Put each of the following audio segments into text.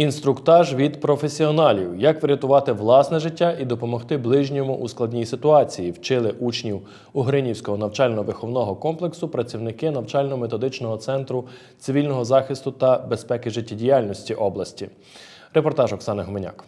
Інструктаж від професіоналів, як врятувати власне життя і допомогти ближньому у складній ситуації, вчили учнів Угринівського навчально-виховного комплексу працівники навчально-методичного центру цивільного захисту та безпеки життєдіяльності області. Репортаж Оксани Гуменяк.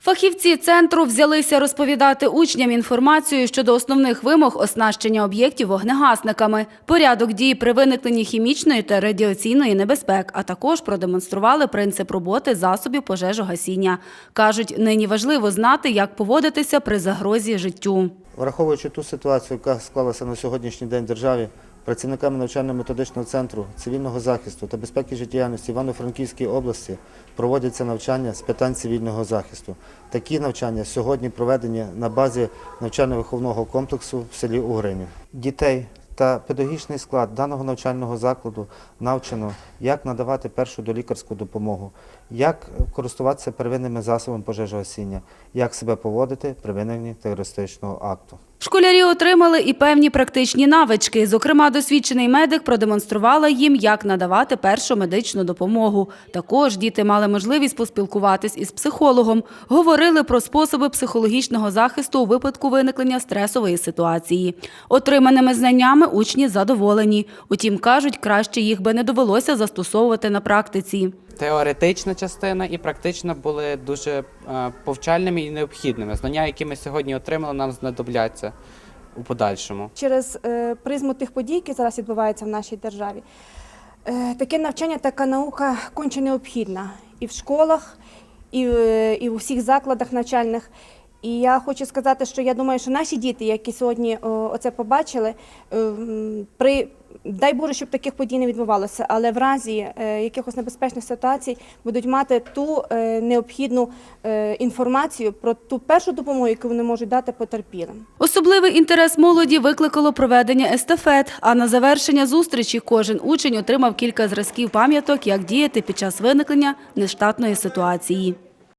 Фахівці центру взялися розповідати учням інформацію щодо основних вимог оснащення об'єктів вогнегасниками, порядок дій при виникненні хімічної та радіаційної небезпек, а також продемонстрували принцип роботи засобів пожежогасіння. Кажуть, нині важливо знати, як поводитися при загрозі життю. Враховуючи ту ситуацію, яка склалася на сьогоднішній день в державі, працівниками навчально-методичного центру цивільного захисту та безпеки життєдіяльності Івано-Франківської області проводяться навчання з питань цивільного захисту. Такі навчання сьогодні проведені на базі навчально-виховного комплексу в селі Угринів. Дітей та педагогічний склад даного навчального закладу навчено, як надавати першу долікарську допомогу, як користуватися первинними засобами пожежогасіння, як себе поводити при виникненні терористичного акту. Школярі отримали і певні практичні навички. Зокрема, досвідчений медик продемонструвала їм, як надавати першу медичну допомогу. Також діти мали можливість поспілкуватись із психологом, говорили про способи психологічного захисту у випадку виникнення стресової ситуації. Отриманими знаннями учні задоволені. Утім, кажуть, краще їх би не довелося застосовувати на практиці. Теоретична частина і практична були дуже е, повчальними і необхідними. Знання, які ми сьогодні отримали, нам знадобляться у подальшому. через е, призму тих подій, які зараз відбуваються в нашій державі. Е, Таке навчання, така наука конче необхідна і в школах, і, і в усіх закладах навчальних. І я хочу сказати, що я думаю, що наші діти, які сьогодні оце побачили, при дай Боже, щоб таких подій не відбувалося, але в разі е, якихось небезпечних ситуацій будуть мати ту е, необхідну е, інформацію про ту першу допомогу, яку вони можуть дати потерпілим. Особливий інтерес молоді викликало проведення естафет. А на завершення зустрічі кожен учень отримав кілька зразків пам'яток, як діяти під час виникнення нештатної ситуації.